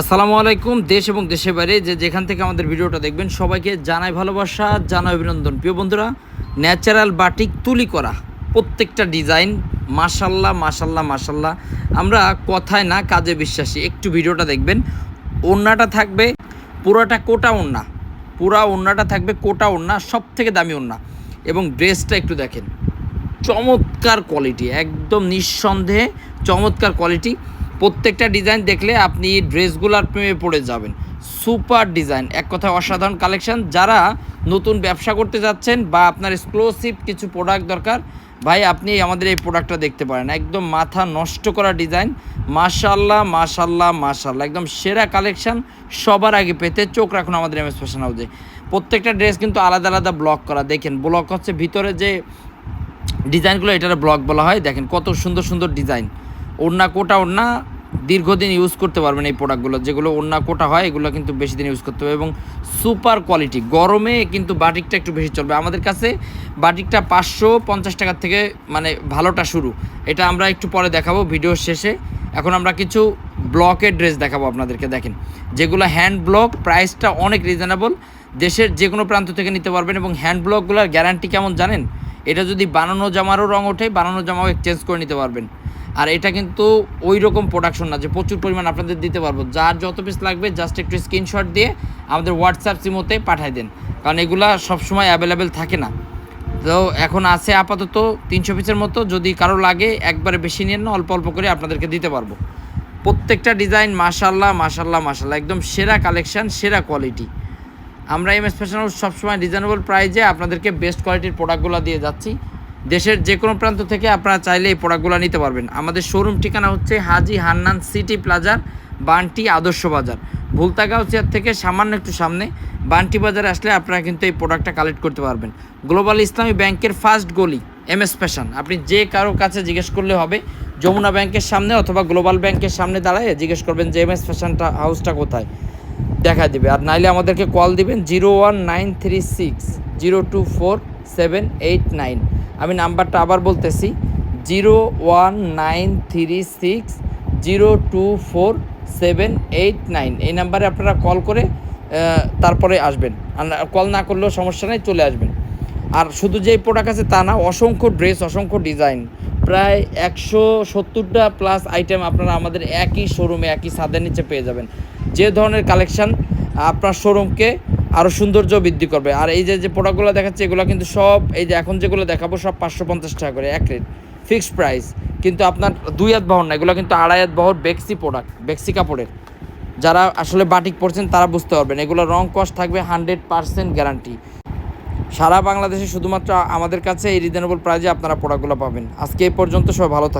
আসসালামু আলাইকুম, দেশ এবং দেশের বাইরে যে যেখান থেকে আমাদের ভিডিওটা দেখবেন সবাইকে জানাই ভালোবাসা, জানাই অভিনন্দন। প্রিয় বন্ধুরা, ন্যাচারাল বাটিক তুলি করা, প্রত্যেকটা ডিজাইন, মাশাল্লাহ মাশাল্লাহ মাশাল্লাহ। আমরা কথায় না কাজে বিশ্বাসী, একটু ভিডিওটা দেখবেন। ওড়নাটা থাকবে পুরাটা কোটা ওড়না, পুরা ওড়নাটা থাকবে কোটা ওড়না সব থেকে দামি ওড়না। এবং ড্রেসটা একটু দেখেন, চমৎকার কোয়ালিটি, একদম নিঃসন্দেহে চমৎকার কোয়ালিটি। প্রত্যেকটা ডিজাইন দেখলে আপনি ড্রেসগুলার প্রেমে পড়ে যাবেন। সুপার ডিজাইন, এক কথায় অসাধারণ কালেকশন। যারা নতুন ব্যবসা করতে যাচ্ছেন বা আপনার এক্সক্লুসিভ কিছু প্রোডাক্ট দরকার, ভাই আপনি আমাদের এই প্রোডাক্টটা দেখতে পারেন। একদম মাথা নষ্ট করা ডিজাইন। মাশাল্লাহ মাশাল্লাহ মাশাল্লাহ একদম সেরা কালেকশন সবার আগে পেতে চোখ রাখুন আমাদের এম এস ফ্যাশন হাউসে প্রত্যেকটা ড্রেস কিন্তু আলাদা আলাদা ব্লক করা। দেখেন ব্লক হচ্ছে ভিতরে যে ডিজাইনগুলো, এটার ব্লক বলা হয়। দেখেন কত সুন্দর সুন্দর ডিজাইন। ওড়না কোটা ওড়না দীর্ঘদিন ইউজ করতে পারবেন এই প্রোডাক্টগুলো যেগুলো ওড়না কোটা হয়, এগুলো কিন্তু বেশি দিন ইউজ করতে হবে এবং সুপার কোয়ালিটি গরমে কিন্তু বাটিকটা একটু বেশি চলবে। আমাদের কাছে বাটিকটা পাঁচশো পঞ্চাশ টাকার থেকে মানে ভালোটা শুরু। এটা আমরা একটু পরে দেখাবো ভিডিও শেষে। এখন আমরা কিছু ব্লকের ড্রেস দেখাবো আপনাদেরকে, দেখেন। যেগুলো হ্যান্ড ব্লক প্রাইসটা অনেক রিজনেবল দেশের যে কোনো প্রান্ত থেকে নিতে পারবেন এবং হ্যান্ড ব্লকগুলোর গ্যারান্টি কেমন জানেন? এটা যদি বানানো জামারও রং ওঠে, বানানো জামাও এক্সচেঞ্জ করে নিতে পারবেন। আর এটা কিন্তু ওই রকম প্রোডাকশন না যে প্রচুর পরিমাণ আপনাদের দিতে পারব। যার যত পিস লাগবে জাস্ট একটু স্ক্রিনশট দিয়ে আমাদের হোয়াটসঅ্যাপ সিমোতে পাঠিয়ে দেন। কারণ এগুলা সবসময় অ্যাভেলেবেল থাকে না। তো এখন আছে আপাতত তিনশো পিসের মতো। যদি কারও লাগে, একবারে বেশি নিয়ে না, অল্প অল্প করে আপনাদেরকে দিতে পারব। প্রত্যেকটা ডিজাইন মাশাল্লাহ মাশাল্লাহ মাশাল্লাহ একদম সেরা কালেকশান সেরা কোয়ালিটি আমরা এম এস ফ্যাশন সবসময় রিজনেবল প্রাইজে আপনাদেরকে বেস্ট কোয়ালিটির প্রোডাক্টগুলো দিয়ে যাচ্ছি। দেশের যে কোনো প্রান্ত থেকে আপনারা চাইলে এই প্রোডাক্টগুলো নিতে পারবেন। আমাদের শোরুম ঠিকানা হচ্ছে হাজি হান্নান সিটি প্লাজার বান্টি আদর্শ বাজার। ভুলতাগাঁও চেয়ার থেকে সামান্য একটু সামনে, বান্টি বাজারে আসলে আপনারা কিন্তু এই প্রোডাক্টটা কালেক্ট করতে পারবেন। গ্লোবাল ইসলামী ব্যাংকের ফার্স্ট গলি এম এস ফ্যাশন আপনি যে কারও কাছে জিজ্ঞেস করলে হবে, যমুনা ব্যাংকের সামনে অথবা গ্লোবাল ব্যাংকের সামনে দাঁড়ায় জিজ্ঞেস করবেন যে এম এস ফ্যাশনটা হাউসটা কোথায়? দেখা দিবে। আর নাইলে আমাদেরকে কল দিবেন zero one nine three six zero two four seven eight nine আমি নাম্বারটা আবার বলতেছি, zero one nine three six zero two four seven eight nine. এই নাম্বারে আপনারা কল করে তারপরে আসবেন। কল না করলেও সমস্যা নেই, চলে আসবেন। আর শুধু যেই প্রোডাক্ট আছে তা না, অসংখ্য ড্রেস অসংখ্য ডিজাইন প্রায় একশো সত্তরটা প্লাস আইটেম আপনারা আমাদের একই শোরুমে একই ছাদের নিচে পেয়ে যাবেন। যে ধরনের কালেকশান আপনার শোরুমকে আরও সৌন্দর্য বৃদ্ধি করবে। আর এই যে যে প্রোডাক্টগুলো দেখাচ্ছে, এগুলো কিন্তু সব, এই যে এখন যেগুলো দেখাবো, সব পাঁচশো পঞ্চাশ টাকা করে, এক রেট। ফিক্সড প্রাইস কিন্তু আপনার দুই হাত বহর না, এগুলো কিন্তু আড়াই হাত বহর বেক্সি প্রোডাক্ট বেক্সি কাপড়ের। যারা আসলে বাটিক পড়ছেন তারা বুঝতে পারবেন, এগুলো রং কস্ট থাকবে হান্ড্রেড পার্সেন্ট গ্যারান্টি সারা বাংলাদেশে শুধুমাত্র আমাদের কাছে এই রিজনেবল প্রাইজে আপনারা প্রোডাক্টগুলো পাবেন। আজকে এই পর্যন্ত সবাই ভালো থাকবেন